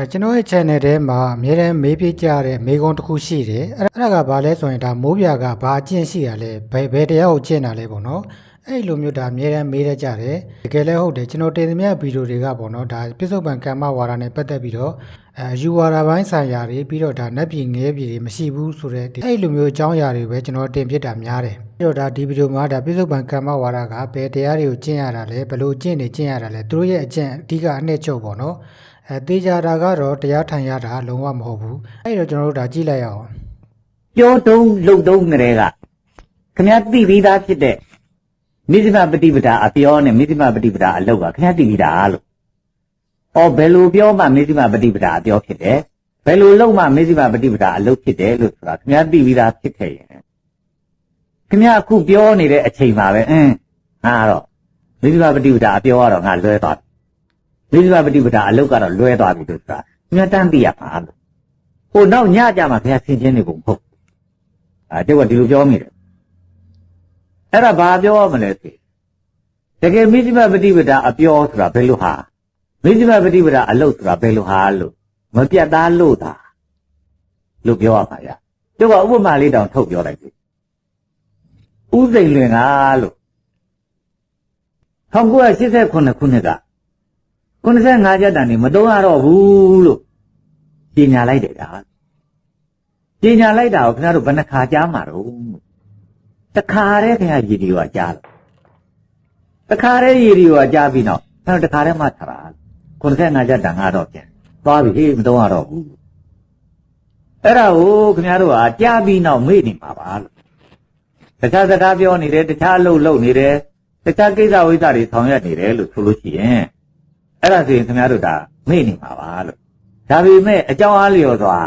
အဲကျွန်တော်ရဲ့ channel ထဲမှာအများတန်းမေးပြကြတဲ့မေးခွန်းတစ်ခုရှိတယ်အဲ့ဒါအဲ့ဒါကဘာလဲဆိုရင်ဒါမိုးပြာကဘာအကျင့်ရှိရလဲဘယ်ဘယ်တရားကိုကျင့်တာလဲပေါ့နော်အဲ့လိုမျိုးဒါအများတန်းမေးရကြတယ်တကယ်လည်းဟုတ်တယ်ကျွန်တော်တင်သမျှဗီဒီယိုတွေကပေါ့နော်ဒါပြစ္ဆုတ်ပံကမ္မဝါဒနဲ့ပတ်သက်ပြီးတော့အဲယူဝါဒပိုင်းဆိုင်ရာတွေပြီးတော့ဒါနတ်ပြည်ငဲပြည်တွေမရှိဘူးဆိုတဲ့အဲ့လိုမျိုးအကြောင်းအရာတွေပဲကျွန်တော်တင်ပြတာများတယ်ပြီးတော့ဒါဒီဗီဒီယိုမှာဒါပြစ္ဆုတ်ပံကမ္မဝါဒကဘယ်တရားတွေကိုကျင့်ရတာလဲဘယ်လိုကျင့်နေကျင့်ရတာလဲသူတို့ရဲ့အကျင့်အဓိကအနှစ်ချုပ်ပေါ့နော် အဲတေးကြတာကတော့တရားထိုင်ရတာလုံးဝမဟုတ်ဘူးအဲ့တော့ကျွန်တော်တို့ဒါကြည့်လိုက်ရအောင် ပြောတုံးလှုပ်တုံးကလေးကခင်ဗျားသိပြီးသားဖြစ်တဲ့မိစ္ဆမပฏิပဒါအပြောနဲ့မိစ္ဆမပฏิပဒါအလောက်ကခင်ဗျားသိပြီးသားလို့။အော်ဘယ်လိုပြောမှမိစ္ဆမပฏิပဒါအပြောဖြစ်တယ်။ဘယ်လိုလုပ်မှမိစ္ဆမပฏิပဒါအလုပ်ဖြစ်တယ်လို့ဆိုတာခင်ဗျားသိပြီးသားဖြစ်ခဲ့ရင်ခင်ဗျားအခုပြောနေတဲ့အချိန်မှာပဲအင်းငါတော့မိစ္ဆမပฏิပဒါအပြောကတော့ငါလွဲသွားပြီ။ မိစ္ဆမပฏิပဒါအလုပ်ကတော့လွဲသွားပြီလို့ဆိုတာခင်ဗျားတန်းသိရမှာလို့။ဟိုနောက်ညကြမှာခင်ဗျားဆင်ချင်းနေကုန်မဟုတ် အဲကျုပ်ကဒီလိုပြောမိတယ်အဲ့ဒါဘာပြောရမလဲသိတကယ်မိသိမပฏิပဒါအပြောဆိုတာဘယ်လိုဟာမိသိမပฏิပဒါအလုပ်ဆိုတာဘယ်လိုဟာလို့မပြတ်သားလို့သာလို့ပြောရမှာရကျုပ်ကဥပမာလေးတောင်ထုတ်ပြောလိုက်ပြီဥစိန်လွင်ကလို့1989ခုနှစ်က 95ကျပ်တန်နေမတုံးရတော့ဘူးလို့ပြင်ညာလိုက်တယ်ဒါပညာလိုက်တာကိုခင်ဗျားတို့ဘယ်နှခါကြားမှာတော့တခါတည်းခင်ဗျာရည်ဒီကကြားလို့တခါတည်းရည်ဒီကကြားပြီးတော့ခင်ဗျားတို့တခါတည်းမှထတာ95ကျပ်တန်ကတော့ပြန်သွားပြီဟေးမတော့ရတော့ဘူးအဲ့ဒါကိုခင်ဗျားတို့ကကြားပြီးနောက်မေ့နေမှာပါလို့တခြားစကားပြောနေတယ်တခြားအလုပ်လုပ်နေတယ်တခြားကိစ္စဝိစ္စတွေဆောင်ရွက်နေတယ်လို့ဆိုလို့ရှိရင် အဲ့ဒါဆိုရင်ခင်ဗျားတို့ဒါမေ့နေမှာပါလို့ဒါပေမဲ့အကြောင်းအားလျော်စွာ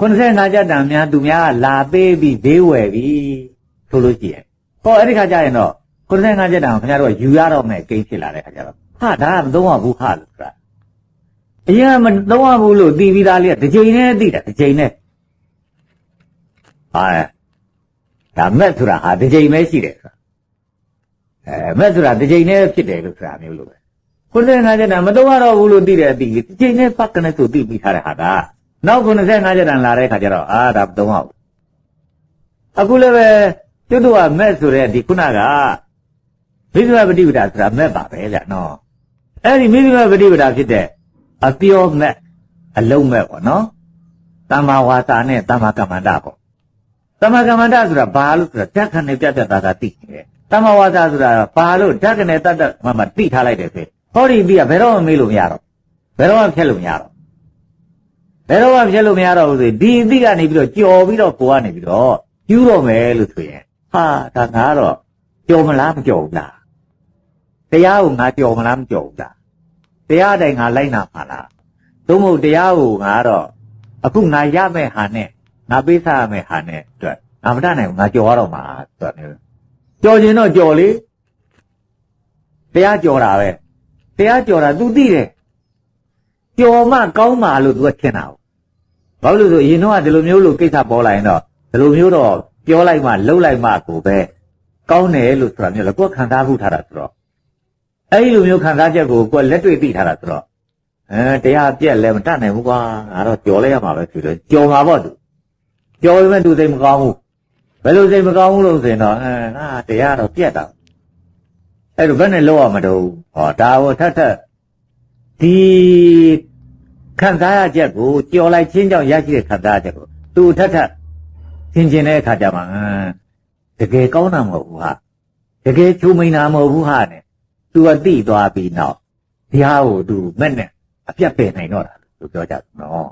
95ကျပ်တန်များသူများကလာပေးပြီးဈေးဝယ်ပြီဆိုလို့ရှိရင်ဟောအဲ့ဒီခါကျရင်တော့95ကျပ်တန်ကိုခင်ဗျားတို့ကယူရတော့မယ်ကိန်းဖြစ်လာတဲ့ခါကျတော့ဟာဒါကမသုံးရဘူးဟာလို့ဆိုတာအရင်ကမသုံးရဘူးလို့တီးပြီးသားလေးကတစ်ချိန်နဲ့သိတာတစ်ချိန်နဲ့ဟာဒါမက်ဆိုတာဟာတစ်ချိန်ပဲရှိတယ်ဆိုတာအဲမက်ဆိုတာတစ်ချိန်နဲ့ဖြစ်တယ်လို့ဆိုတာမျိုးလို့ပဲ 95ကျပ်တန်မသုံးရတော့ဘူးလို့သိတဲ့အတီးတစ်ချိန်နဲ့ပတ်ကနေဆိုသိပြီးထားတဲ့ဟာကနောက်95ကျက်တန်လာတဲ့ခါကျတော့အာဒါမသုံးအောင်အခုလည်းပဲကျွတ်တို့ကမက်ဆိုတဲ့ဒီခုနကမိစ္ဆာပฏิပဒါဆိုတာမက်ပါပဲဗျနော်အဲ့ဒီမိစ္ဆာပฏิပဒါဖြစ်တဲ့အပြောမက်အလုံးမက်ပေါ့နော်တမ္မာဝါစာနဲ့တမ္မာကမ္မန္တပေါ့တမ္မာကမ္မန္တဆိုတာဘာလို့ဆိုတာဓာတ်ခဏနဲ့ပြတ်ပြတ်သားသားသိနေတယ်တမ္မာဝါစာဆိုတာဘာလို့ဓာတ်ခဏနဲ့တတ်တတ်မှမှသိထားလိုက်တယ်ဆို ဟောဒီပြီးကဘယ်တော့မှမေးလို့မရတော့ဘယ်တော့မှဖြတ်လို့မရတော့ဘယ်တော့မှဖြစ်လို့မရတော့ဘူးဆိုဒီအသည့်ကနေပြီးတော့ကြော်ပြီးတော့ကိုကနေပြီးတော့ယူတော့မယ်လို့ဆိုရင်ဟာဒါငါတော့ကြော်မလားမကြော်ဘူးလားတရားကိုငါကြော်မလားမကြော်ဘူးလားတရားအတိုင်းငါလိုက်နာပါလားသို့မဟုတ်တရားကိုငါတော့အခုငါရမဲ့ဟာနဲ့ငါပေးစားရမဲ့ဟာနဲ့အတွက်ငါမတတ်နိုင်ဘူးငါကြော်ရတော့မှာဆိုတော့ကြော်ခြင်းတော့ကြော်လေတရားကြော်တာပဲ တရားကြော်တာ तू သိတယ်ကြော်မှကောင်းမှလို့သူကထင်တာ။ဘာလို့လဲဆိုအရင်တော့ဒီလိုမျိုးလို့ကိစ္စပေါ်လာရင်တော့ဒီလိုမျိုးတော့ပြောလိုက်မှလှုပ်လိုက်မှကိုပဲကောင်းတယ်လို့ဆိုတာမျိုးလေကိုယ်ခံစားမှုထားတာဆိုတော့အဲဒီလိုမျိုးခံစားချက်ကိုကိုယ်လက်တွေ့သိထားတာဆိုတော့အဲတရားပြက်လဲမတတ်နိုင်ဘူးကွာငါတော့ကြော်လိုက်ရမှာပဲဆိုတော့ကြော်မှာပေါ့သူကြော်ပေမဲ့သူစိတ်မကောင်းဘူးဘယ်လိုစိတ်မကောင်းဘူးလို့ဆိုရင်တော့အဲငါတရားတော့ပြက်တာ အဲ့လိုဘယ်နဲ့လောက်ရမတော့ဟောဒါကိုထပ်ထပ်ဒီခံစားရချက်ကိုကြော်လိုက်ချင်းကြောင့်ရရှိတဲ့ခံစားရချက်ကိုသူထက်ထက်သင်ကျင်တဲ့အခါကျမှအင်းတကယ်ကောင်းတာမဟုတ်ဘူးဟာတကယ်ချုံမိန်တာမဟုတ်ဘူးဟာနဲ့သူကတိသွားပြီးနောက်ဒီဟာကိုသူမဲ့နဲ့အပြတ်ပယ်နိုင်တော့တာလို့ပြောကြတယ်နော်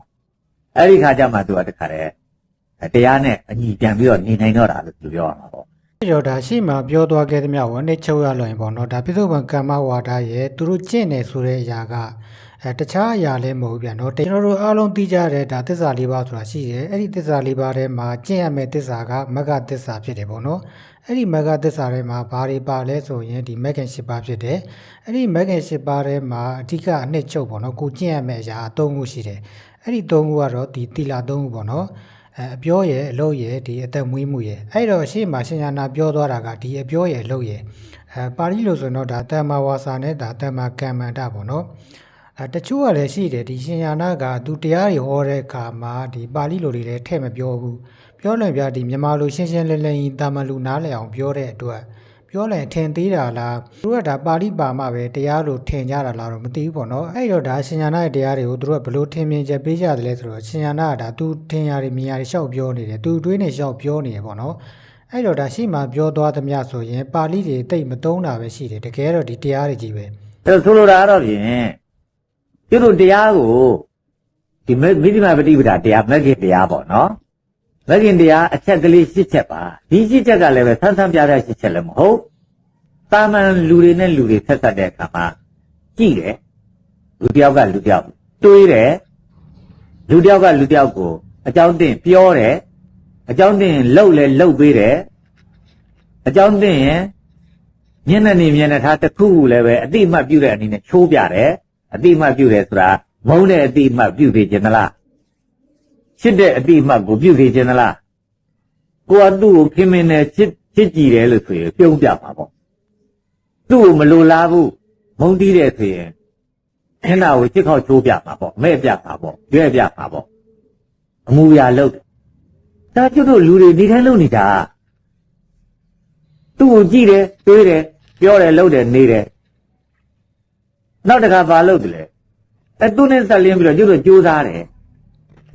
အဲ့ဒီခါကျမှသူကတခါတည်းတရားနဲ့အညီပြန်ပြီးတော့နေနိုင်တော့တာလို့သူပြောရမှာပေါ့အဲ့ တော့ဒါရှိမှပြောသွားခဲ့သမျှကိုအနေချုပ်ရလို့ရင်ပေါ့နော်ဒါပြစ္ဆုတ်ပံကမ္မဝါဒရဲ့သူတို့ကျင့်နေဆိုတဲ့အရာကအဲတခြားအရာလည်းမဟုတ်ပြန်နော်ကျွန်တော်တို့အားလုံးသိကြတဲ့ဒါသစ္စာလေးပါးဆိုတာရှိတယ်အဲ့ဒီသစ္စာလေးပါးထဲမှာကျင့်ရမယ့်သစ္စာကမဂ္ဂသစ္စာဖြစ်တယ်ပေါ့နော်အဲ့ဒီမဂ္ဂသစ္စာထဲမှာဘာတွေပါလဲဆိုရင်ဒီမဂ္ဂင်၈ပါးဖြစ်တယ်အဲ့ဒီမဂ္ဂင်၈ပါးထဲမှာအဓိကအနှစ်ချုပ်ပေါ့နော်ကိုကျင့်ရမယ့်အရာအသုံးခုရှိတယ်အဲ့ဒီသုံးခုကတော့ဒီတိလာသုံးခုပေါ့နော် အဲအပြောရဲ့အလုပ်ရဲ့ဒီအသက်မွေးမှုရဲ့အဲ့တော့ရှေ့မှာရှင်ညာနာပြောသွားတာကဒီအပြောရဲ့အလုပ်ရဲ့အဲပါဠိလိုဆိုရင်တော့ဒါတမ္မာဝါစာနဲ့ဒါတမ္မာကမ္မန္တပေါ့နော်အဲတချို့ကလည်းရှိတယ်ဒီရှင်ယာနာကသူတရားတွေဟောတဲ့အခါမှာဒီပါဠိလိုတွေလည်းထည့်မပြောဘူးပြောလွန်ပြဒီမြန်မာလိုရှင်းရှင်းလင်းလင်းကြီးတာမန်လူနားလည်အောင်ပြောတဲ့အတွက် ပြောလဲထင်သေးတာလားသူတို့ကဒါပါဠိပါမှပဲတရားလိုထင်ကြတာလားတော့မသိဘူးပေါ့နော်အဲ့တော့ဒါရှင်ယာနာရဲ့တရားတွေကိုသူတို့ကဘလို့ထင်မြင်ချက်ပေးကြတယ်လဲဆိုတော့ရှင်ယာနာကဒါသူထင်ရတွေမြင်ရတွေရှောက်ပြောနေတယ်သူတွေးနေရှောက်ပြောနေတယ်ပေါ့နော်အဲ့တော့ဒါရှိမှပြောသွားသမျှဆိုရင်ပါဠိတွေတိတ်မတုံးတာပဲရှိတယ်တကယ်တော့ဒီတရားတွေကြီးပဲအဲ့ဆိုလိုတာကတော့ဖြင့်ကျတို့တရားကိုဒီမိမိမပฏิပဒါတရားမဂ္ဂင်တရားပေါ့နော် မဂ္ဂင်တရားအချက်ကလေး၈ချက်ပါဒီ၈ချက်ကလည်းပဲဆန်းဆန်းပြတဲ့၈ချက်လည်းမဟုတ်တာမန်လူတွေနဲ့လူတွေဆက်ဆက်တဲ့အခါမှာကြည့်တယ်လူတစ်ယောက်ကလူတစ်ယောက်တွေးတယ်လူတစ်ယောက်ကလူတစ်ယောက်ကိုအကြောင်းတင်ပြောတယ်အကြောင်းတင်လှုပ်လဲလှုပ်ပေးတယ်အကြောင်းတင်ရင်မျက်နှာနေမျက်နှာထားတစ်ခုခုလည်းပဲအတိအမှတ်ပြုတဲ့အနေနဲ့ချိုးပြတယ်အတိအမှတ်ပြုတယ်ဆိုတာမုန်းတဲ့အတိအမှတ်ပြုသေးခြင်းသလား ချစ်တဲ့အတိအမှတ်ကိုပြုသေးခြင်းသလားကိုကသူ့ကိုခင်မင်းနဲ့ချစ်ချစ်ကြည်တယ်လို့ဆိုရင်ပြုံးပြမှာပေါ့သူ့ကိုမလိုလားဘူးမုန်းတီးတယ်ဆိုရင်ခဏကိုချစ်ခေါက်ချိုးပြမှာပေါ့မဲ့ပြမှာပေါ့ရွဲ့ပြမှာပေါ့အမူအရာလုပ်တယ်ဒါကျွတ်တို့လူတွေဒီတိုင်းလုပ်နေတာသူ့ကိုကြည့်တယ်တွေးတယ်ပြောတယ်လုပ်တယ်နေတယ်နောက်တစ်ခါဘာလုပ်တယ်လဲအဲသူနဲ့ဆက်လင်းပြီးတော့ကျွတ်တို့ကြိုးစားတယ်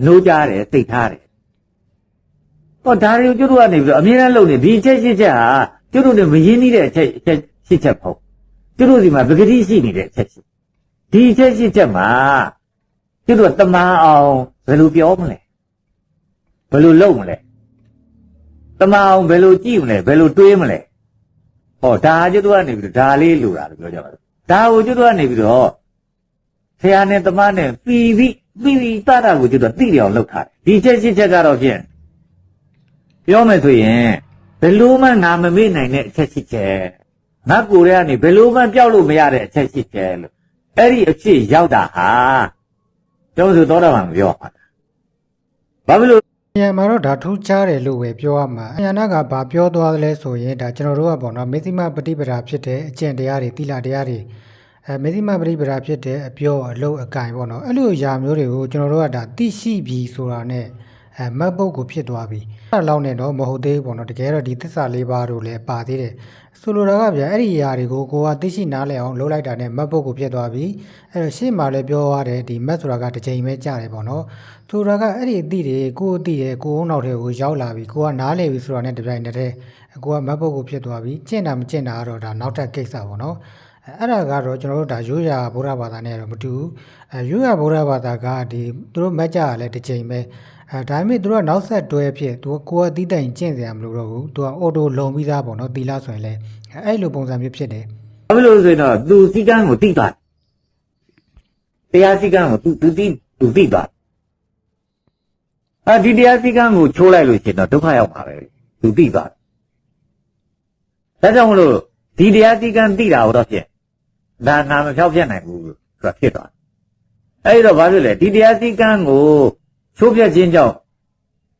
နိုးကြတယ်သိထားတယ်ဟောဒါတွေကိုကျွတ်တို့ကနေပြီးတော့အမြဲတမ်းလုပ်နေဒီအချက်ရှိချက်ဟာကျွတ်တို့နဲ့မရင်းနှီးတဲ့အချက်အချက်ရှိချက်ပေါ့ကျွတ်တို့ဒီမှာပဂတိရှိနေတဲ့အချက်ရှိဒီအချက်ရှိချက်မှာကျွတ်တို့တမန်အောင်ဘယ်လိုပြောမလဲဘယ်လိုလုပ်မလဲတမန်အောင်ဘယ်လိုကြည့်မလဲဘယ်လိုတွေးမလဲဟောဒါကျွတ်တို့ကနေပြီးတော့ဒါလေးလိုတာလို့ပြောကြပါလို့ဒါကိုကျွတ်တို့ကနေပြီးတော့ဆရာနဲ့တမနဲ့ပြီးပြီးပြီးပြီးတတာကိုကျွတ်တို့သိတယ်အောင်လုပ်ထားတယ်ဒီချက်ချင်းချက်ကတော့ဖြင့်ပြောမယ်ဆိုရင်ဘယ်လို့မှငါမမေ့နိုင်တဲ့အချက်ရှိချက်ငါကိုယ်ထဲကနေဘယ်လို့မှပျောက်လို့မရတဲ့အချက်ရှိချက်လို့အဲ့ဒီအဖြစ်ရောက်တာဟာကျောင်းစုသောတာပန်ကိုပြောပါဘာဖြစ်လို့ညံမှာတော့ဒါထူးခြားတယ်လို့ပဲပြောရမှာအညာနာကဘာပြောသွားသလဲဆိုရင်ဒါကျွန်တော်တို့ကပေါ့နော်မေသိမပฏิပဒါဖြစ်တဲ့အကျင့်တရားတွေတိလာတရားတွေ အဲမေသိမပฏิပဒါဖြစ်တဲ့အပြောအလုပ်အကင်ပေါ့နော်အဲ့လိုຢာမျိုးတွေကိုကျွန်တော်တို့ကဒါသိရှိပြီဆိုတာနဲ့အဲမတ်ပုတ်ကိုဖြစ်သွားပြီအဲ့လောက်နဲ့တော့မဟုတ်သေးဘူးပေါ့နော်တကယ်တော့ဒီသစ္စာလေးပါးတို့လည်းပါသေးတယ်ဆိုလိုတာကဗျာအဲ့ဒီຢာတွေကိုကိုကသိရှိနားလည်အောင်လုပ်လိုက်တာနဲ့မတ်ပုတ်ကိုဖြစ်သွားပြီအဲ့တော့ရှေ့မှာလည်းပြောရတယ်ဒီမတ်ဆိုတာကတစ်ချိန်ပဲကြားတယ်ပေါ့နော် ဆိုတာကအဲ့ဒီအသည့်တွေကိုအသည့်ရဲ့ကိုယ်အုံနောက်တွေကိုရောက်လာပြီကိုကနားလေပြီဆိုတာနဲ့တပြိုင်တည်းတည်းကိုကမတ်ပုတ်ကိုဖြစ်သွားပြီကျင့်တာမကျင့်တာကတော့ဒါနောက်ထပ်ကိစ္စပေါ့နော် အဲအဲ့ဒါကတော့ကျွန်တော်တို့ဒါရိုးရာဗုဒ္ဓဘာသာနဲ့တော့မတူဘူးအဲရိုးရာဗုဒ္ဓဘာသာကဒီသူတို့မတ်ကြရလဲတစ်ချိန်ပဲအဲဒါပေမဲ့သူတို့ကနောက်ဆက်တွဲဖြစ်သူကကိုယ်အသီးတိုင်ကျင့်စရာမလိုတော့ဘူးသူကအော်တိုလုံပြီးသားပေါ့နော်တီလာဆိုရင်လဲအဲအဲ့လိုပုံစံမျိုးဖြစ်တယ်ဘာဖြစ်လို့လဲဆိုရင်တော့သူစီကံကိုသိသွားတယ်တရားစီကံကိုသူသူသိသူသိသွားတယ်အာဒီတရားစီကံကိုချိုးလိုက်လို့ရှိရင်တော့ဒုက္ခရောက်မှာပဲသူသိသွားတယ်ဒါကြောင့်မလို့ ဒီတရားစီကံသိတာတော့ဖြင့်ဒါနာမဖြောက်ပြတ်နိုင်ဘူးဆိုတာဖြစ်သွားတယ်အဲဒီတော့ဘာဖြစ်လဲဒီတရားစီကံကိုချိုးပြတ်ခြင်းကြောင့်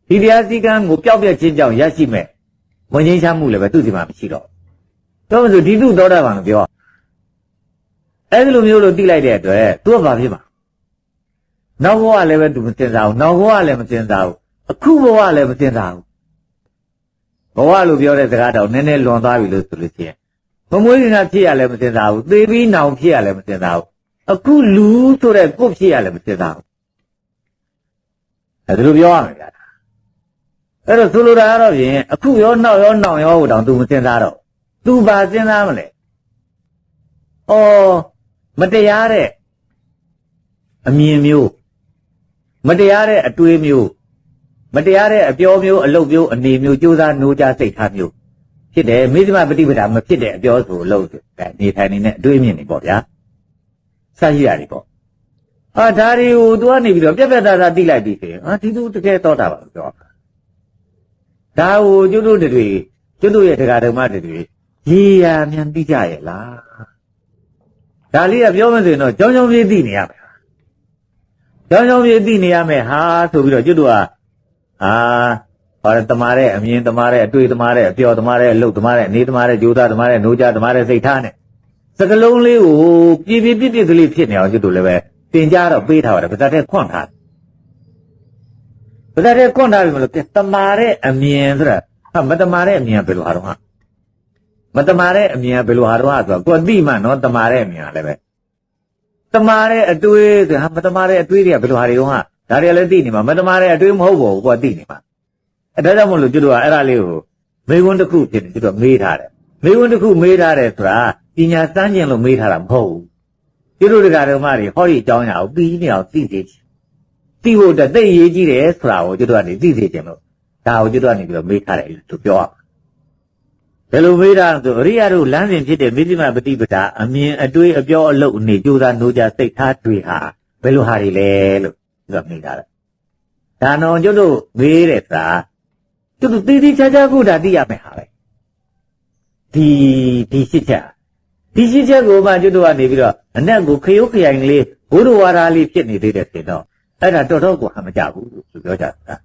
ဒီတရားစီကံကိုပျောက်ပြတ်ခြင်းကြောင့်ရရှိမဲ့ဝင်ချင်းချမှုလည်းပဲသူ့စီမှာမရှိတော့ဘူးတော့မဆိုဒီသူသောတာပန်ကိုပြောအဲဒီလိုမျိုးလို့သိလိုက်တဲ့အတွက်သူကဘာဖြစ်မှာနောက်ဘဝလည်းပဲသူမစင်စားဘူးနောက်ဘဝလည်းမစင်စားဘူးအခုဘဝလည်းမစင်စားဘူးဘဝလို့ပြောတဲ့စကားတော့နည်းနည်းလွန်သွားပြီလို့ဆိုလို့ရှိရင် မမွေးနေတာဖြစ်ရလည်းမစင်စားဘူးသေပြီးနောင်ဖြစ်ရလည်းမစင်စားဘူးအခုလူဆိုတဲ့ကိုယ်ဖြစ်ရလည်းမစင်စားဘူးအဲဒီလိုပြောရမယ်ဗျာအဲ့တော့ဆိုလိုတာကတော့ဖြင့်အခုရောနောက်ရောနောင်ရောဟိုတောင်သူမစင်စားတော့သူဘာစဉ်းစားမလဲ။အော်မတရားတဲ့အမြင်မျိုးမတရားတဲ့အတွေးမျိုးမတရားတဲ့အပြောမျိုးအလုပ်မျိုးအနေမျိုးကြိုးစားနိုးကြစိတ်ထားမျိုး ဖြစ်တယ်မိသမပฏิပဒါမဖြစ်တဲ့အပြောဆိုလို့နေထိုင်နေတဲ့အတွေးမြင်နေပေါ့ဗျာ။စရှိရတယ်ပေါ့။အာဒါတွေကိုသူကနေပြီးတော့ပြက်ပြက်သားသားတိလိုက်ပြီဆိုရင်အာဒီသူတကယ်တော့တာပါလို့ပြောတာ။ဒါကိုကျွတ်တို့တွေကျွတ်တို့ရဲ့တရားဓမ္မတွေရေရာမြန်သိကြရဲ့လားဒါလေးကပြောမှဆိုရင်တော့ကြောင်းကြောင်းပြေးသိနေရမယ်ကြောင်းကြောင်းပြေးသိနေရမယ်ဟာဆိုပြီးတော့ကျွတ်တို့ကအာ ဟောတမားတဲ့အမြင်တမားတဲ့အတွေ့တမားတဲ့အပြောတမားတဲ့အလုပ်တမားတဲ့အနေတမားတဲ့ကြိုးသားတမားတဲ့노ကြတမားတဲ့စိတ်ထားနဲ့စစကလုံးလေးကိုပြပြပြပြကလေးဖြစ်နေအောင်ကျွတ်တို့လည်းပဲတင်ကြတော့ပေးထားပါတယ်ဗဇတ်တဲ့ခွန့်ထားဗဇတ်တဲ့ခွန့်ထားပြီမလို့တမာတဲ့အမြင်ဆိုတာဟာမတမာတဲ့အမြင်ကဘယ်လိုဟာတော့ဟာမတမာတဲ့အမြင်ကဘယ်လိုဟာတော့ဟာဆိုတော့ကိုယ်သိမှနော်တမာတဲ့အမြင်ကလည်းပဲတမာတဲ့အတွေးဆိုဟာမတမာတဲ့အတွေးတွေကဘယ်လိုဟာတွေတော့ဟာဒါတွေကလည်းသိနေမှာမတမာတဲ့အတွေးမဟုတ်ပါဘူးကိုယ်သိနေမှာ အဲဒါကြောင့်မလို့ကျွတ်တို့ကအဲ့ဒါလေးကိုမေခွန်းတစ်ခုဖြစ်တယ်ကျွတ်တို့မေးထားတယ်မေခွန်းတစ်ခုမေးထားတယ်ဆိုတာပညာစမ်းကျင်လို့မေးထားတာမဟုတ်ဘူးကျတို့တရားတော်မတွေဟောဒီအကြောင်းအရာကိုပြီးနေအောင်သိစေချင်သိဖို့အတွက်သိရေးကြီးတယ်ဆိုတာကိုကျတို့ကနေသိစေချင်လို့ဒါကိုကျတို့ကနေပြီးတော့မေးထားတယ်လို့ပြောရမှာဘယ်လိုမေးတာလဲဆိုအရိယာတို့လမ်းစဉ်ဖြစ်တဲ့မိသိမပฏิပဒါအမြင်အတွေးအပြောအလုပ်အနေကြိုးစားနိုးကြစိတ်ထားတွေဟာဘယ်လိုဟာတွေလဲလို့ကျတို့မေးထားတယ်ဒါတော့ကျတို့မေးတယ် ဆိုတာကျတို့တည်တည်ချာချာကိုဒါသိရမယ်ဟာပဲဒီဒီရှစ်ချက် ဒီရှိချက်ကိုမှကျွတ်တို့ကနေပြီးတော့အနက်ကိုခရုခရိုင်ကလေးဘုဒ္ဓဝါဒလေးဖြစ်နေသေးတယ်ဆိုတော့အဲ့ဒါတော်တော်ကိုဟမကြဘူးလို့ပြောကြတာ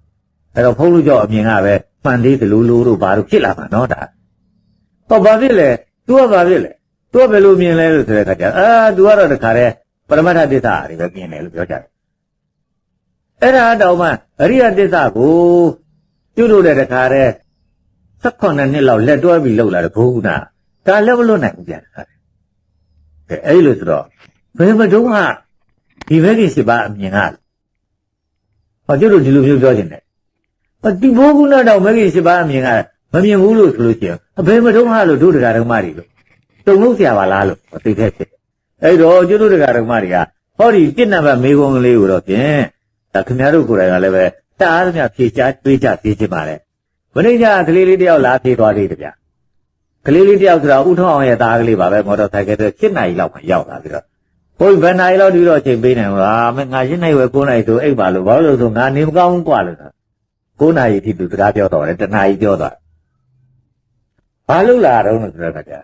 အဲ့တော့ဖုန်းလူကြောင့်အမြင်ကပဲမှန်သေးသလိုလိုတို့ဘာလို့ဖြစ်လာမှာနော်ဒါဟောဘာဖြစ်လဲ तू ကဘာဖြစ်လဲ तू ကဘယ်လိုမြင်လဲလို့ဆိုတဲ့အခါကျအာ तू ကတော့တခါတည်းပရမတ္ထသစ္စာတွေပဲမြင်တယ်လို့ပြောကြတယ်အဲ့ဒါတော့မှအရိယသစ္စာကို ကျွတ်တို့တဲ့တခါတည်း18နှစ်လောက်လက်တွဲပြီးလှုပ်လာတဲ့ဘုရားဒါလည်းမလွတ်နိုင်ဘူးပြန်ခါကဲအဲ့လိုဆိုတော့ဘယ်မတုံးကဒီဘက်ကြီး7ပါးအမြင်ကဟောကျတို့ဒီလိုမျိုးပြောနေတယ်ဟောဒီဘောကုဏတော့မဂ္ဂင်7ပါးအမြင်ကမမြင်ဘူးလို့ဆိုလို့ရှိရင်ဘယ်မတုံးဟာလို့တို့တရားဓမ္မတွေလို့တုံလို့ဆရာပါလားလို့သိတဲ့ဖြစ်အဲ့တော့ကျတို့တရားဓမ္မတွေကဟောဒီပြစ်နံပါတ်မေကုံလေးကိုတော့ဖြင့်ဒါခင်ဗျားတို့ကိုယ်တိုင်ကလည်းပဲ တအားသမျှဖြေချတွေးကြဖြေချင်ပါလေမနေ့ကကလေးလေးတယောက်လာဖြေသွားသေးတယ်ဗျကလေးလေးတယောက်ဆိုတာဥထောင်းအောင်ရဲ့သားကလေးပါပဲမော်တော်ဆိုင်ကယ်တွေ7နာရီလောက်မှရောက်လာပြီးတော့ဘုန်းကြီးဘယ်နာရီလောက်ဒီတော့အချိန်ပေးနိုင်လားမင်းငါ7နာရီပဲ9နာရီဆိုအိပ်ပါလို့ဘာလို့လဲဆိုငါနေမကောင်းဘူးกว่าလို့9နာရီထိသူစကားပြောတော့တယ်တနာရီပြောတော့ဘာလို့လာတော့လို့ဆိုတဲ့ခါကျ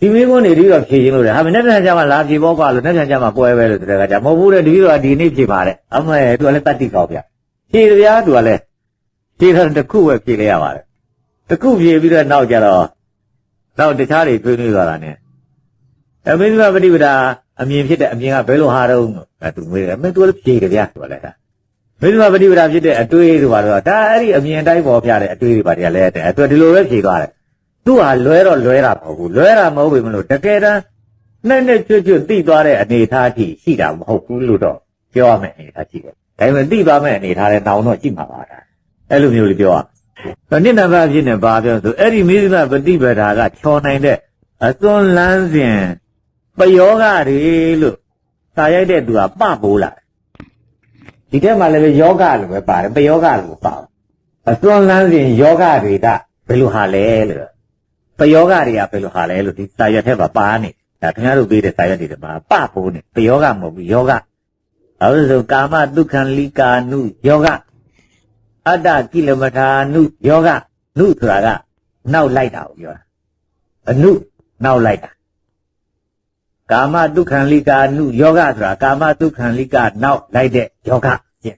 ဒီမင်းကုန်းနေပြီးတော့ဖြေရင်လို့လေဟာမနေ့ကကြမှာလာဖြေပေါ့ကွာလို့နေ့ကကြမှာပွဲပဲလို့ဆိုတဲ့ခါကျမဟုတ်ဘူးတဲ့ဒီပြီးတော့ဒီနေ့ဖြေပါတဲ့အမေသူကလည်းတတ်တိကောက်ဗျ ဖြေကြဗျာသူကလည်းဖြေတော့တစ်ခုပဲဖြေလိုက်ရပါတယ်တစ်ခုဖြေပြီးတော့နောက်ကြတော့နောက်တခြားတွေထွေးနှွေးသွားတာ ਨੇ အမေသမပฏิပဒါအမြင်ဖြစ်တဲ့အမြင်ကဘယ်လိုဟာတော့အဲသူငွေတယ်မင်းသူလည်းဖြေကြဗျာသူကလည်းဒါမေသမပฏิပဒါဖြစ်တဲ့အတွေးတွေပါတော့ဒါအဲ့ဒီအမြင်တိုင်းပေါ်ပြတဲ့အတွေးတွေပါတည်းကလည်းတဲ့အဲ့သူဒီလိုပဲဖြေသွားတယ်သူဟာလွဲတော့လွဲတာမဟုတ်ဘူးလွဲတာမဟုတ်ဘူးမလို့တကယ်တမ်းနဲ့နဲ့ချွတ်ချွတ်တိသွားတဲ့အနေအထားအထိရှိတာမဟုတ်ဘူးလို့တော့ပြောရမယ်အနေအထားရှိတယ် ဒါပေမဲ့တိသွားမဲ့အနေအထားလည်းတောင်းတော့ရှိမှာပါဒါအဲ့လိုမျိုးလေးပြောရအောင်နိနဘဖြစ်နေပါပြောဆိုအဲ့ဒီမေသမပฏิပဒါကချော်နိုင်တဲ့အသွန်လန်းစဉ်ပယောဂတွေလို့စာရိုက်တဲ့သူကပပိုးလာတယ်ဒီထဲမှာလည်းပဲယောဂလို့ပဲပါတယ်ပယောဂလို့ပါအသွန်လန်းစဉ်ယောဂတွေကဘယ်လိုဟာလဲလို့ပယောဂတွေကဘယ်လိုဟာလဲလို့ဒီစာရွက်ထဲမှာပါနေဒါခင်ဗျားတို့ပေးတဲ့စာရွက်တွေမှာပပိုးနေပယောဂမဟုတ်ဘူးယောဂ အဲလိုဆိုကာမဒုက္ခလိကာနုယောဂအတ္တကိလမထာနုယောဂနုဆိုတာကနောက်လိုက်တာကိုပြောတာအနုနောက်လိုက်တာကာမဒုက္ခံလိကာနုယောဂဆိုတာကာမဒုက္ခံလိကနောက်လိုက်တဲ့ယောဂကျင့်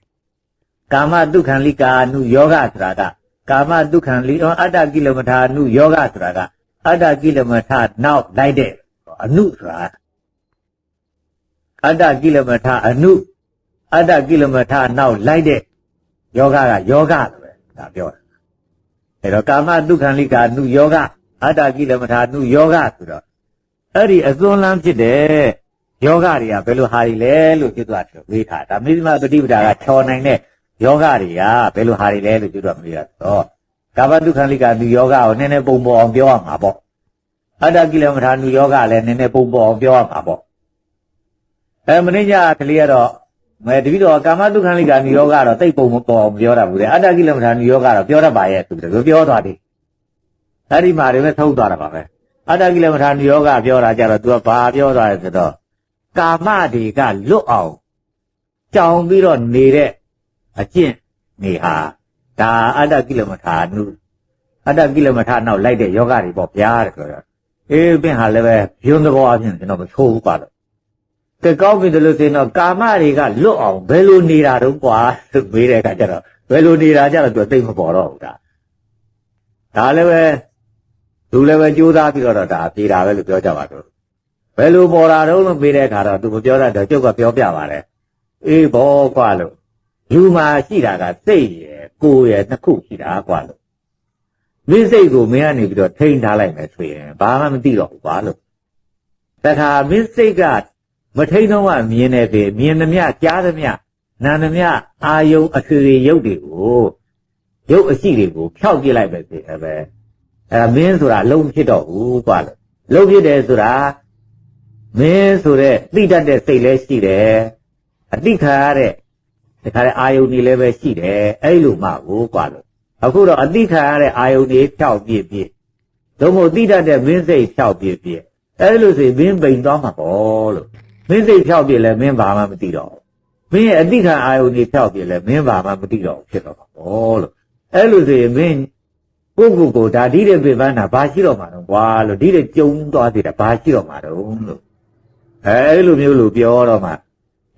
ကာမဒုက္ခံလိကာနုယောဂဆိုတာကကာမဒုက္ခံလိအောအတ္တကိလမထာနုယောဂဆိုတာကအတ္တကိလမထာနောက်လိုက်တဲ့အနုဆိုတာအတ္တကိလမထာအနု အတ္တကိလမထာနောက်လိုက်တဲ့ယောဂကယောဂလို့ပဲဒါပြောတာအဲတော့ကာမဒုက္ခံလိကာနုယောဂအတ္တကိလမထာနုယောဂဆိုတော့အဲ့ဒီအသွန်လန်းဖြစ်တဲ့ယောဂတွေကဘယ်လိုဟာတွေလဲလို့ကျွတ်သွားတယ်ဝေးထားဒါမိသမပฏิပဒါကချော်နိုင်တဲ့ယောဂတွေကဘယ်လိုဟာတွေလဲလို့ကျွတ်သွားမလို့ရတော့ကာမတုခန္လိကနုယောဂကိုနည်းနည်းပုံပေါ်အောင်ပြောရမှာပေါ့အတ္တကိလမထာနုယောဂလည်းနည်းနည်းပုံပေါ်အောင်ပြောရမှာပေါ့အဲမင်းညာကလေးကတော့ မဲတပိတော့ကာမတုခန္လိကနုယောဂကတော့တိတ်ပုံမပေါ်အောင်ပြောတာဘူးလေအတ္တကိလမထာနုယောဂကတော့ပြောတတ်ပါရဲ့သူတို့ပြောသွားတယ်အဲ့ဒီမှာတွေပဲထုတ်သွားတာပါပဲအတ္တကိလမထာနိယောဂပြောတာကြတော့ तू ကဘာပြောသွားလဲဆိုတော့ကာမတွေကလွတ်အောင်ကြောင်ပြီးတော့နေတဲ့အကျင့်နေဟာဒါအတ္တကိလမထာနုအတ္တကိလမထာနောက်လိုက်တဲ့ယောဂတွေပေါ့ဗျာတဲ့ဆိုတော့အေးပင်ဟာလည်းပဲယွန်းသဘောအပြင်ကျွန်တော်မချိုးဘူးပါတော့ ကဲကောင်းပြီလို့ဆိုရင်တော့ကာမတွေကလွတ်အောင်ဘယ်လိုနေတာတော့ကွာလို့မေးတဲ့အခါကျတော့ဘယ်လိုနေတာကြတော့ तू သိမပေါ်တော့ဘူးဒါဒါလည်းပဲသူလည်းပဲကြိုးစားပြီးတော့ဒါပြေးတာပဲလို့ပြောကြပါတော့ဘယ်လိုပေါ်လာတော့လို့မေးတဲ့အခါတော့သူမပြောတတ်တော့ကျုပ်ကပြောပြပါတယ်အေးဘောကွာလို့လူမှာရှိတာကစိတ်ရယ်ကိုယ်ရယ်နှစ်ခုရှိတာကွာလို့မင်းစိတ်ကိုမင်းကနေပြီးတော့ထိန်းထားလိုက်မယ်ဆိုရင်ဘာမှမသိတော့ဘူးကွာလို့တခါမင်းစိတ်က မထိန်းတော့ကမြင်နေပြီမြင်သမျှကြားသမျှနာသမျှအာယုံအထွေထွေရုပ်တွေကိုရုပ်အရှိတွေကိုဖျောက်ပြစ်လိုက်ပဲဆိုရင်ပဲအဲဒါမင်းဆိုတာအလုံးမဖြစ်တော့ဘူးကွာလို့လုံးဖြစ်တယ်ဆိုတာမင်းဆိုတဲ့သိတတ်တဲ့စိတ်လည်းရှိတယ်အတိခါရတဲ့တခါတဲ့အာယုန်တွေလည်းပဲရှိတယ်အဲ့လိုမှကိုကွာလို့အခုတော့အတိခါရတဲ့အာယုန်တွေဖြောက်ပြစ်ပြစ်သို့မဟုတ်သိတတ်တဲ့မင်းစိတ်ဖြောက်ပြစ်ပြစ်အဲ့လိုဆိုရင်မင်းပိန်သွားမှာပေါ့လို့ မင်းစိတ်ဖြောက်ပြစ်လဲမင်းဘာမှမသိတော့ဘူးမင်းရဲ့အတိခါအာယုန်တွေဖြောက်ပြစ်လဲမင်းဘာမှမသိတော့ဘူးဖြစ်တော့မှာပေါ့လို့အဲ့လိုဆိုရင်မင်းကိုယ့်ကိုယ်ကိုဒါဒီတဲ့ပြပန်းတာဘာရှိတော့မှာတော့ကွာလို့ဒီတဲ့ကြုံသွားသေးတာဘာရှိတော့မှာတော့လို့အဲအဲ့လိုမျိုးလို့ပြောတော့မှ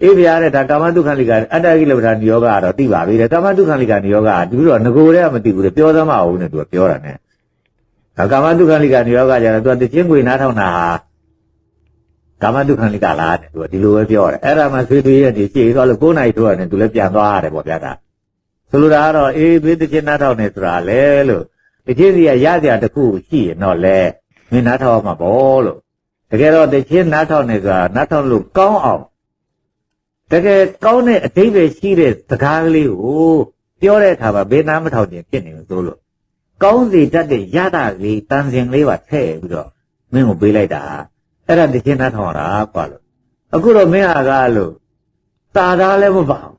အေးဗျာတဲ့ဒါကာမတုခန္လိကအတ္တကိလပ္ပဒါနိယောဂကတော့သိပါပြီတဲ့ကာမတုခန္လိကနိယောဂကဒီလိုတော့ငကိုတဲ့ကမသိဘူးတဲ့ပြောသမ်းမအောင်နဲ့သူကပြောတာ ਨੇ ဒါကာမတုခန္လိကနိယောဂကြတော့သူကတချင်းခွေနားထောင်တာဟာ ကာမတုခန္လိကလားတဲ့သူကဒီလိုပဲပြောတယ်အဲ့ဒါမှဆွေးနွေးရတဲ့ရှေ့သွားလို့9နိုင်ထိုးရတယ်သူလည်းပြန်သွားရတယ်ပေါ့ဗျာဒါဆိုလိုတာကတော့အေးဘေးတချင်းနားထောင်နေဆိုတာလေလို့တချင်းစီကရကြတစ်ခုရှိရင်တော့လေမင်းနားထောင်မှာပေါ့လို့တကယ်တော့တချင်းနားထောင်နေဆိုတာနားထောင်လို့ကောင်းအောင်တကယ်ကောင်းတဲ့အတိပ္ပယ်ရှိတဲ့စကားကလေးကိုပြောတဲ့အခါမှာဘေးနားမထောင်ခြင်းဖြစ်နေလို့ဆိုလို့ကောင်းစီတတ်တဲ့ရတာလေးတန်စင်လေးပါထည့်ပြီးတော့မင်းကိုပေးလိုက်တာ အဲ့ဒါတချင်းနားထောင်ရတာကွာလို့အခုတော့မင်းဟာကားလို့တာသားလည်းမပါဘူး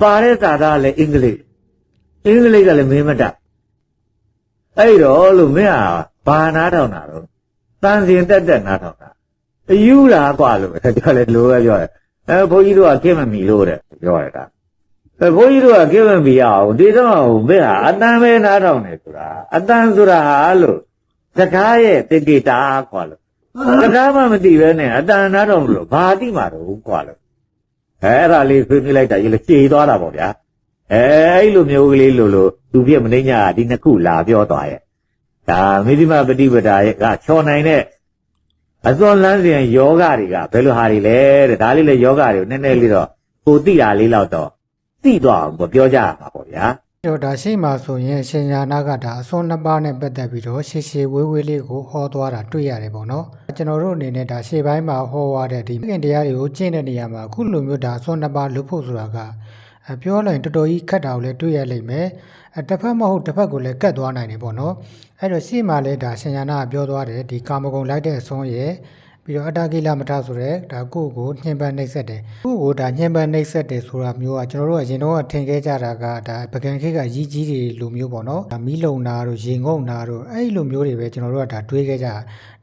ပါတဲ့တာသားလည်းအင်္ဂလိပ်အင်္ဂလိပ်ကလည်းမင်းမတတ်အဲ့တော့လို့မင်းဟာဘာနားထောင်တာတော့တန်စင်တက်တက်နားထောင်တာအယူတာကွာလို့ပြောလဲလိုပဲပြောတယ်အဲဘုန်းကြီးတို့ကခင်းမမီလို့တဲ့ပြောရတာအဲဘုန်းကြီးတို့ကခင်းမမီရအောင်ဒီတော့ဘယ်ဟာအတန်ပဲနားထောင်နေဆိုတာအတန်ဆိုတာဟာလို့စကားရဲ့တိတိတာကွာလို့ စကားမှမသိပဲနဲ့အတန်နားထောင်လို့ဘာတိမှာတော့ကွာလို့အဲအဲ့ဒါလေးဆွေးနွေးလိုက်တာရေလေခြေသွားတာပေါ့ဗျာအဲအဲ့လိုမျိုးကလေးလို့လို့သူပြမနှိမ့်ညာဒီနှစ်ခုလာပြောသွားရဲ့ဒါမိသိမပฏิပဒါရဲ့ကချော်နိုင်တဲ့အစွန်လန်းစဉ်ယောဂတွေကဘယ်လိုဟာတွေလဲတဲ့ဒါလေးလေယောဂတွေကိုနည်းနည်းလေးတော့ကိုသိတာလေးတော့တော့သိတော့အောင်ပေါ့ပြောကြရမှာပေါ့ဗျာအဲ့ တော့ဒါရှိမှဆိုရင်ရှင်ညာနာကဒါအစွန်းနှစ်ပါးနဲ့ပတ်သက်ပြီးတော့ရှေရှေဝေးဝေးလေးကိုဟောသွားတာတွေ့ရတယ်ပေါ့နော်ကျွန်တော်တို့အနေနဲ့ဒါရှေ့ပိုင်းမှာဟောသွားတဲ့ဒီခင်တရားတွေကိုကျင့်တဲ့နေရာမှာအခုလိုမျိုးဒါအစွန်းနှစ်ပါးလွတ်ဖို့ဆိုတာကအပြောလိုက်တော်တော်ကြီးခက်တာကိုလည်းတွေ့ရလိမ့်မယ်အတစ်ဖက်မဟုတ်တစ်ဖက်ကိုလည်းကတ်သွားနိုင်တယ်ပေါ့နော်အဲ့တော့ရှေ့မှာလည်းဒါရှင်ညာနာကပြောသွားတယ်ဒီကာမဂုဏ်လိုက်တဲ့အစွန်းရဲ့ ပြီးတော့အတ္တကိလမထဆိုတဲ့ဒါကိုယ့်ကိုညှဉ်းပန်းနှိပ်စက်တယ်ကိုယ့်ကိုဒါညှဉ်းပန်းနှိပ်စက်တယ်ဆိုတာမျိုးကကျွန်တော်တို့ကရင်တော့ထင်ခဲ့ကြတာကဒါပကံခေတ်ကရီးကြီးတွေလိုမျိုးပေါ့နော်ဒါမီးလုံနာတို့ရေငုံနာတို့အဲ့လိုမျိုးတွေပဲကျွန်တော်တို့ကဒါတွေးခဲ့ကြတာ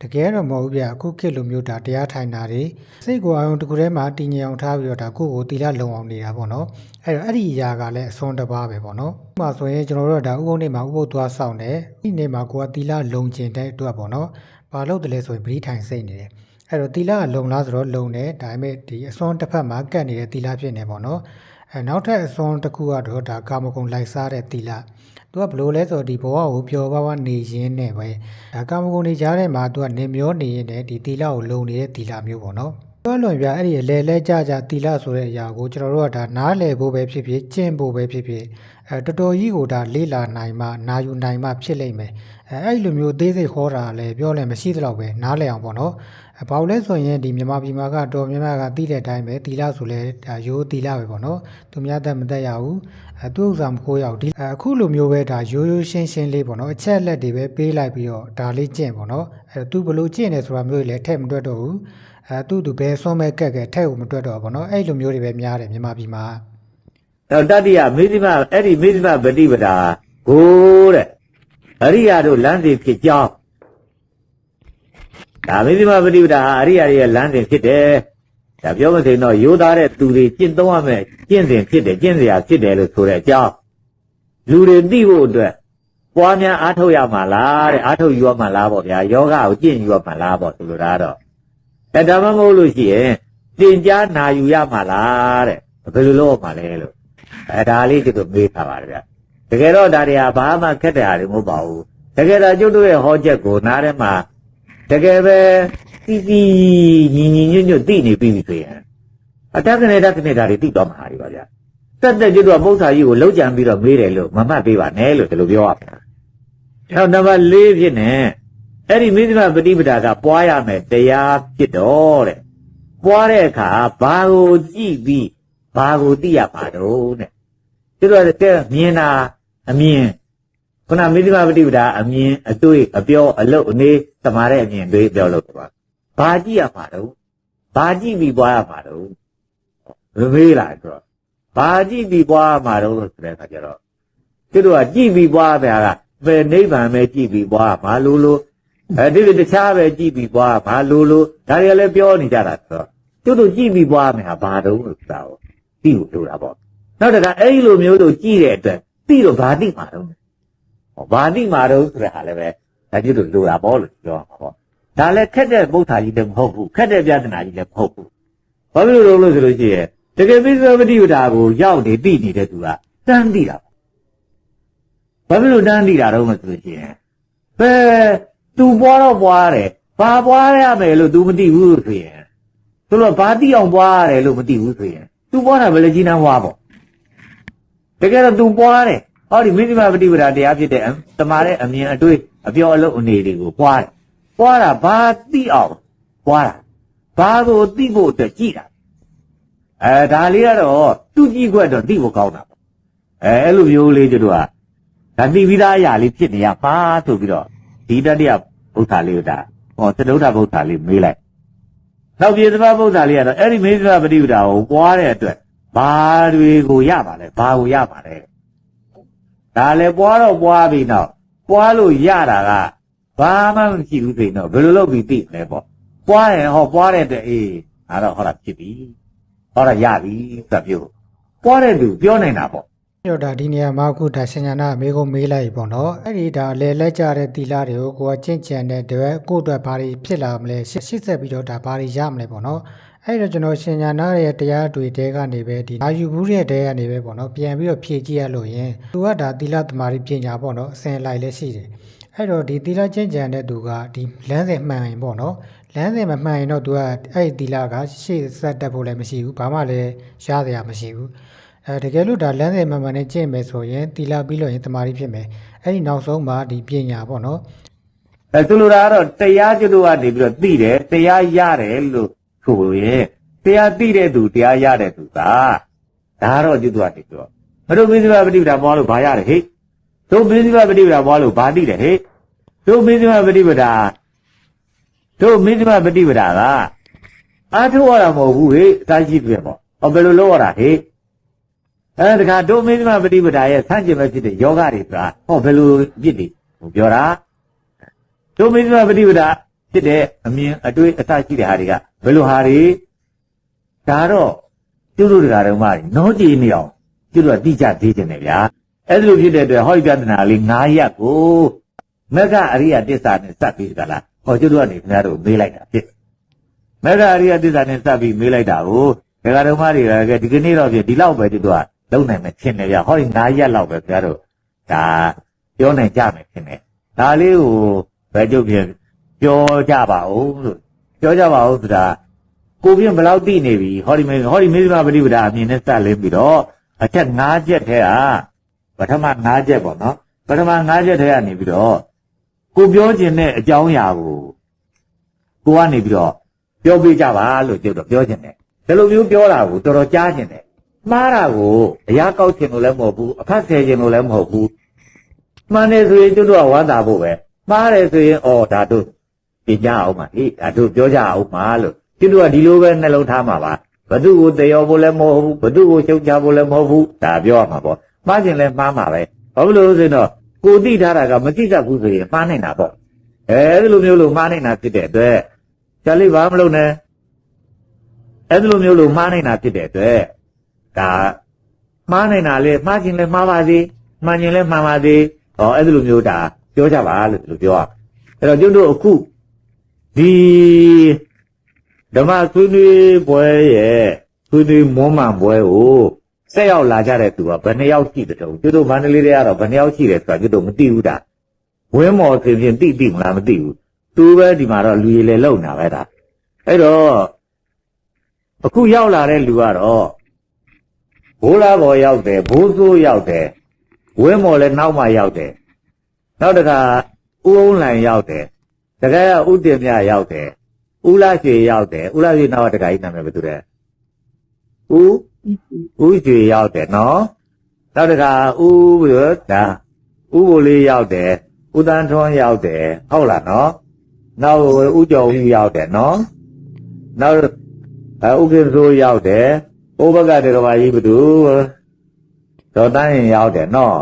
တကယ်တော့မဟုတ်ဘူးဗျအခုခေတ်လိုမျိုးဒါတရားထိုင်တာတွေစိတ်ကိုအာရုံတစ်ခုထဲမှာတည်ငြိမ်အောင်ထားပြီးတော့ဒါကိုယ့်ကိုတီလာလုံအောင်နေတာပေါ့နော်အဲ့တော့အဲ့ဒီအရာကလည်းအစွန်းတစ်ပါးပဲပေါ့နော်ဥပမာဆိုရင်ကျွန်တော်တို့ကဒါဥပုံနေမှာဥပုပ်သွားဆောင်တယ်ဒီနေမှာကိုကတီလာလုံကျင်တဲ့အတွက်ပေါ့နော်ဘာလို့တလဲဆိုရင်ပရိထိုင်စိတ်နေတယ် အဲ့တော့တီလာကလုံလားဆိုတော့လုံတယ်ဒါပေမဲ့ဒီအစွန်းတစ်ဖက်မှာကတ်နေတဲ့တီလာဖြစ်နေပေါ့နော်အဲနောက်ထပ်အစွန်းတစ်ခုကတော့ဒါကာမဂုဏ်လိုက်စားတဲ့တီလာသူကဘလို့လဲဆိုတော့ဒီဘဝကိုပျော်ပါးပါးနေရင်းနဲ့ပဲဒါကာမဂုဏ်နေကြတဲ့မှာသူကနေမျောနေရင်လည်းဒီတီလာကိုလုံနေတဲ့တီလာမျိုးပေါ့နော် ပြောလွန်ပြအဲ့ဒီလဲလဲကြကြတီလာဆိုတဲ့အရာကိုကျွန်တော်တို့ကဒါနားလည်ဖို့ပဲဖြစ်ဖြစ်ကျင့်ဖို့ပဲဖြစ်ဖြစ်အဲတော်တော်ကြီးကိုဒါလေးလာနိုင်မှနာယူနိုင်မှဖြစ်လိမ့်မယ်အဲအဲ့လိုမျိုးအသေးစိတ်ခေါ်တာလည်းပြောလဲမရှိသလောက်ပဲနားလည်အောင်ပေါ့နော်အဘာလို့လဲဆိုရင်ဒီမြန်မာပြည်မှာကတော်များများကသိတဲ့အတိုင်းပဲတီလာဆိုလဲဒါရိုးတီလာပဲပေါ့နော်သူများသက်မသက်ရဘူးအဲသူ့ဥစ္စာမခိုးရဘူးဒီအခုလိုမျိုးပဲဒါရိုးရိုးရှင်းရှင်းလေးပေါ့နော်အချက်လက်တွေပဲပေးလိုက်ပြီးတော့ဒါလေးကျင့်ပေါ့နော်အဲသူဘယ်လိုကျင့်နေဆိုတာမျိုးတွေလည်းထည့်မတွက်တော့ဘူး အဲသူ့သူဘယ်ဆွမ်းမဲ့ကက်ကက်ထည့်ကိုမတွက်တော့ဘူးပေါ့နော်အဲ့လိုမျိုးတွေပဲများတယ်မြန်မာပြည်မှာတော့တတိယမိသိမအဲ့ဒီမိသိမပฏิပဒါကိုတဲ့အရိယာတို့လမ်းစဉ်ဖြစ်ကြောင်းဒါမိသိမပฏิပဒါဟာအရိယာတွေရဲ့လမ်းစဉ်ဖြစ်တယ်ဒါပြောမသိတော့ရိုးသားတဲ့သူတွေကျင့်သုံးရမယ်ကျင့်စဉ်ဖြစ်တယ်ကျင့်စရာဖြစ်တယ်လို့ဆိုတဲ့အကြောင်းလူတွေသိဖို့အတွက်ပွားများအားထုတ်ရမှာလားတဲ့အားထုတ်ယူရမှာလားပေါ့ဗျာယောဂကိုကျင့်ယူရမှာလားပေါ့ဆိုလိုတာတော့ အဲဒါမှမဟုတ်လို့ရှိရင်တင်ကြားနာယူရမှာလားတဲ့ဘယ်လိုလုပ်ရမှာလဲလို့အဲဒါလေးကျုပ်တို့မေးထားပါတယ်ဗျတကယ်တော့ဒါတွေကဘာမှခက်တဲ့ဟာတွေမဟုတ်ပါဘူးတကယ်တော့ကျုပ်တို့ရဲ့ဟောချက်ကိုနားထဲမှာတကယ်ပဲတီတီညီညီညွတ်ညွတ်သိနေပြီဆိုရင်အတက်ကနေတက်ကနေဒါတွေသိတော့မှာဟာတွေပါဗျာတက်တက်ကျွတ်တော့ပု္ပ္ပာကြီးကိုလှုပ်ကြံပြီးတော့မေးတယ်လို့မမှတ်ပေးပါနဲ့လို့ဒီလိုပြောရမှာအဲနံပါတ်၄ဖြစ်နေ အဲ့ဒီမိသမပฏิပဒါကပွားရမယ်တရားဖြစ်တော့တဲ့ပွားတဲ့အခါဘာကိုကြည့်ပြီးဘာကိုသိရပါတော့တဲ့သူတို့ကမြင်တာအမြင်ခုနမိသမပฏิပဒါအမြင်အတွေ့အပြောအလုပ်အနေသမားတဲ့အမြင်တွေပြောလို့ပါဘာကြည့်ရပါတော့ဘာကြည့်ပြီးပွားရပါတော့ဘယ်မေးလာဆိုတော့ဘာကြည့်ပြီးပွားရမှာတော့ဆိုတဲ့အခါကျတော့သူတို့ကကြည့်ပြီးပွားတာကပဲနိဗ္ဗာန်ပဲကြည့်ပြီးပွားမှာလို့လို့ အဲဒီလိုတခြားပဲကြည့်ပြီးပွားမှာလို့လို့ဒါတွေလည်းပြောနေကြတာဆိုတော့သူတို့ကြည့်ပြီးပွားမယ်ဟာဘာတော့လို့ဆိုတာကိုသိဖို့လိုတာပေါ့နောက်တခါအဲ့ဒီလိုမျိုးတို့ကြည့်တဲ့အတွက်သိတော့ဘာသိမှာတော့ဟောဘာတိမာတော့ဆိုတဲ့ဟာလည်းပဲဒါပြုလို့လိုတာပေါ့လို့ပြောမှာပေါ့ဒါလည်းခက်တဲ့ပု္ပ္ပာကြီးလည်းမဟုတ်ဘူးခက်တဲ့ပြဿနာကြီးလည်းမဟုတ်ဘူးဘာဖြစ်လို့လဲလို့ဆိုလို့ရှိရင်တကယ်ပိဿပတိဝတာကိုရောက်နေသိနေတဲ့သူကတန်းသိတာဘာဖြစ်လို့တန်းသိတာတော့မဆိုလို့ရှိရင်ဘယ် သူပွားတော့ပွားတယ်ဘာပွားရမယ်လို့ तू မသိဘူးဆိုရင်သူတို့ဘာသိအောင်ပွားရတယ်လို့မသိဘူးဆိုရင် तू ပွားတာပဲလေကြီးနှမ်းပွားပေါ့တကယ်တော့ तू ပွားတယ်ဟောဒီမိသိမပฏิပဒါတရားဖြစ်တဲ့တမာတဲ့အမြင်အတွေ့အပြောအလုပ်အနေတွေကိုပွားတယ်ပွားတာဘာသိအောင်ပွားတာဘာကိုသိဖို့အတွက်ကြည်တာအဲဒါလေးကတော့သူကြည့်ခွက်တော့သိဖို့ကောင်းတာပေါ့အဲအဲ့လိုမျိုးလေးတို့ကဒါသိပြီးသားအရာလေးဖြစ်နေရပါဆိုပြီးတော့ဒီတတိ ယဘုရားလေးကဒါဟောသတုဒ္ဓဘုရားလေးမေးလိုက်နောက်ပြေသမဘုရားလေးကတော့အဲ့ဒီမိသိမပฏิပဒါကိုပွားတဲ့အတွက်ဘာတွေကိုရပါလဲဘာကိုရပါလဲဒါလည်းပွားတော့ပွားပြီတော့ပွားလို့ရတာကဘာမှမရှိဘူးဆိုရင်တော့ဘယ်လိုလုပ်ပြီးသိမလဲပေါ့ပွားရင်ဟောပွားတဲ့တဲ့အေးငါတော့ဟောတာဖြစ်ပြီဟောတာရပြီသတ်ပြောပွားတဲ့သူပြောနိုင်တာပေါ့ အဲ့တော့ဒါဒီနေရာမှာအခုဒါဆင်ညာနာမေကုံမေးလိုက်ပေါ့နော်အဲ့ဒီဒါလဲလက်ကြတဲ့တီလာတွေကိုကိုကကျင့်ကြံတဲ့အတွက်ကိုယ့်အတွက်ဘာတွေဖြစ်လာမလဲရှစ်ရှစ်ဆက်ပြီးတော့ဒါဘာတွေရမလဲပေါ့နော်အဲ့တော့ကျွန်တော်ဆင်ညာနာရဲ့တရားတွေတဲကနေပဲဒီအာယူဘူးတဲ့တဲကနေပဲပေါ့နော်ပြန်ပြီးတော့ဖြည့်ကြည့်ရလို့ရင်သူကဒါတီလာသမารီပညာပေါ့နော်အစဉ်လိုက်လဲရှိတယ်အဲ့တော့ဒီတီလာကျင့်ကြံတဲ့သူကဒီလမ်းစဉ်မှန်ရင်ပေါ့နော်လမ်းစဉ်မမှန်ရင်တော့သူကအဲ့ဒီတီလာကရှေ့ဆက်တက်ဖို့လည်းမရှိဘူးဘာမှလည်းရှားစရာမရှိဘူး အဲတကယ်လို့ဒါလမ်းစဉ်မှန်မှန်နဲ့ကျင့်မယ်ဆိုရင်တီလာပြီးလို့ရင်တမာရီဖြစ်မယ်အဲ့ဒီနောက်ဆုံးမှာဒီပညာပေါ့နော် အဲသူလိုတာကတော့တရားကျွတ်တို့ကနေပြီးတော့သိတယ်တရားရတယ်လို့ဆိုရင်တရားသိတဲ့သူတရားရတဲ့သူကဒါကတော့ကျွတ်တို့ကနေပြီးတော့မတို့မင်းစပါပฏิပဒါပွားလို့ဘာရတယ်ဟဲ့တို့မင်းစပါပฏิပဒါပွားလို့ဘာသိတယ်ဟဲ့တို့မင်းစပါပฏิပဒါတို့မင်းစပါပฏิပဒါကအားထုတ်ရတာမဟုတ်ဘူးဟဲ့အသားရှိပြပေါ့ဟောဘယ်လိုလုပ်ရတာဟဲ့ အဲတခါတို့မင်းစပါပฏิပဒါရဲ့ဆန့်ကျင်ဘက်ဖြစ်တဲ့ယောဂတွေဆိုတာဟောဘယ်လိုပြစ်တွေဟိုပြောတာတို့မိစ္ဆာပฏิပဒါဖြစ်တဲ့အမြင်အတွေ့အသရှိတဲ့ဟာတွေကဘယ်လိုဟာတွေဒါတော့ကျုပ်တို့တရားတော်မှာနောကြည်နေအောင်ကျုပ်တို့ကတိကျသေးတယ်ဗျာအဲ့ဒါလိုဖြစ်တဲ့အတွက်ဟောဒီပြဿနာလေး9ရက်ကိုမက္ခအရိယတစ္ဆာနဲ့စပ်ပြီးကြလားဟောကျုပ်တို့ကနေခင်ဗျားတို့မေးလိုက်တာဖြစ်မက္ခအရိယတစ္ဆာနဲ့စပ်ပြီးမေးလိုက်တာကိုတရားတော်မှာတွေကဒီကနေ့တော့ဖြစ်ဒီလောက်ပဲကျုပ်တို့က လုံနိုင်မယ်ထင်တယ်ဗျာဟောဒီ9ရက်လောက်ပဲခင်ဗျားတို့ဒါပြောနိုင်ကြမယ်ထင်တယ်ဒါလေးကိုဘယ်ကျုပ်ပြင်ပြောကြပါဦးလို့ပြောကြပါဦးဆိုတာကိုပြင်းဘယ်လောက်သိနေပြီဟောဒီမေဟောဒီမေဇမပฏิပဒါအမြင်နဲ့စလင်းပြီးတော့အချက်၅ချက်ထဲကပထမ၅ချက်ပေါ့နော်ပထမ၅ချက်ထဲကနေပြီးတော့ကိုပြောခြင်းတဲ့အကြောင်းအရာကိုကိုကနေပြီးတော့ပြောပြကြပါလို့ကျုပ်တော့ပြောခြင်းတယ်ဒီလိုမျိုးပြောတာကိုတော်တော်ကြားခြင်းတယ် မှားတာကိုအရာကောက်ခြင်းလို့လည်းမဟုတ်ဘူးအခက်ဆယ်ခြင်းလို့လည်းမဟုတ်ဘူးမှန်တယ်ဆိုရင်ကျုပ်တို့ကဝမ်းသာဖို့ပဲမှားတယ်ဆိုရင်ဩဒါတို့ပြင်ကြအောင်ပါဟေးဒါတို့ပြောကြအောင်ပါလို့ကျွတ်တို့ကဒီလိုပဲနှလုံးထားမှာပါဘသူကိုတယောဖို့လည်းမဟုတ်ဘူးဘသူကိုရှုပ်ချဖို့လည်းမဟုတ်ဘူးဒါပြောရမှာပေါ့မှားခြင်းလည်းမှားမှာပဲဘာလို့လဲဆိုရင်တော့ကိုသိထားတာကမသိတတ်ဘူးဆိုရင်မှားနိုင်တာပေါ့အဲဒီလိုမျိုးလို့မှားနိုင်တာဖြစ်တဲ့အတွက်ကျန်လေးဘာမလုပ်နဲ့အဲဒီလိုမျိုးလို့မှားနိုင်တာဖြစ်တဲ့အတွက် ဒါမှားနိုင်တာလေမှားခြင်းလည်းမှားပါစေမှန်ခြင်းလည်းမှန်ပါစေဟောအဲဒီလိုမျိုးဒါပြောကြပါလို့ဒီလိုပြောရအဲ့တော့ကျွတ်တို့အခုဒီဓမ္မဆွေးနွေးပွဲရဲ့ဆွေးနွေးမွမ်းမံပွဲကိုဆက်ရောက်လာကြတဲ့သူကဘယ်နှစ်ယောက်ရှိတဲ့တုံးကျွတ်တို့မန္တလေးတွေကတော့ဘယ်နှစ်ယောက်ရှိတယ်ဆိုတာကျွတ်တို့မသိဘူးတာဝင်းမော်ဆိုရင်သိသိမလားမသိဘူးသူပဲဒီမှာတော့လူရည်လေလုံနေတာပဲဒါအဲ့တော့အခုရောက်လာတဲ့လူကတော့ ဘိုးလာဘော်ရောက်တယ်ဘိုးစိုးရောက်တယ်ဝင်းမော်လည်းနောက်မှရောက်တယ်နောက်တစ်ခါဦးအောင်လန်ရောက်တယ်တကယ်ကဥတင်မြရောက်တယ်ဦးလာရွှေရောက်တယ်ဦးလာရွှေနောက်ကတခါကြီးနာမည်ဘယ်သူလဲဦးဦးရွှေရောက်တယ်နော်နောက်တစ်ခါဦးဘယ်လိုဒါဦးဘိုလေးရောက်တယ်ဦးတန်းထွန်းရောက်တယ်ဟုတ်လားနော်နောက်ဦးကျော်ဦးရောက်တယ်နော်နောက်အဲဥက္ကဋ္ဌစိုးရောက်တယ် ဥပကတေတော်မကြီးဘယ်သူဒေါ်တန်းရင်ရောက်တယ်နော်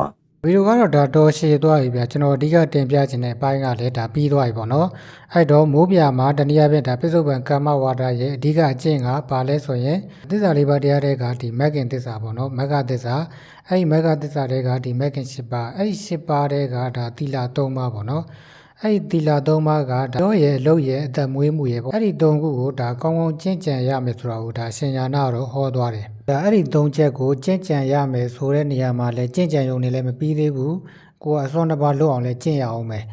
ဗီဒီယိုကတော့ဒါတော်ရှည်သွားပြီဗျာကျွန်တော်အဓိကတင်ပြခြင်းတဲ့အပိုင်းကလည်းဒါပြီးသွားပြီပေါ့နော်အဲ့တော့မိုးပြမှာတနည်းအားဖြင့်ဒါပစ္စုပန်ကမ္မဝါဒရဲ့အဓိကအကျင့်ကဘာလဲဆိုရင်သစ္စာလေးပါးတရားတွေကဒီမဂ်ကင်သစ္စာပေါ့နော်မဂ္ဂသစ္စာအဲ့ဒီမဂ္ဂသစ္စာတွေကဒီမဂ်ကင်၈ပါးအဲ့ဒီ၈ပါးတွေကဒါသီလ၃ပါးပေါ့နော် အဲ့ဒီသီလ၃ပါးကဒါရောရဲ့အလုပ်ရဲ့အသက်မွေးမှုရဲ့ပေါ့အဲ့ဒီ၃ခုကိုဒါကောင်းကောင်းကျင့်ကြံရမယ်ဆိုတာကိုဒါရှင်ညာနာတော့ဟောသွားတယ်ဒါအဲ့ဒီ၃ချက်ကိုကျင့်ကြံရမယ်ဆိုတဲ့နေရာမှာလဲကျင့်ကြံရုံနဲ့လည်းမပြီးသေးဘူးကိုကအစွမ်းတစ်ပါးလွတ်အောင်လဲကျင့်ရအောင်မယ်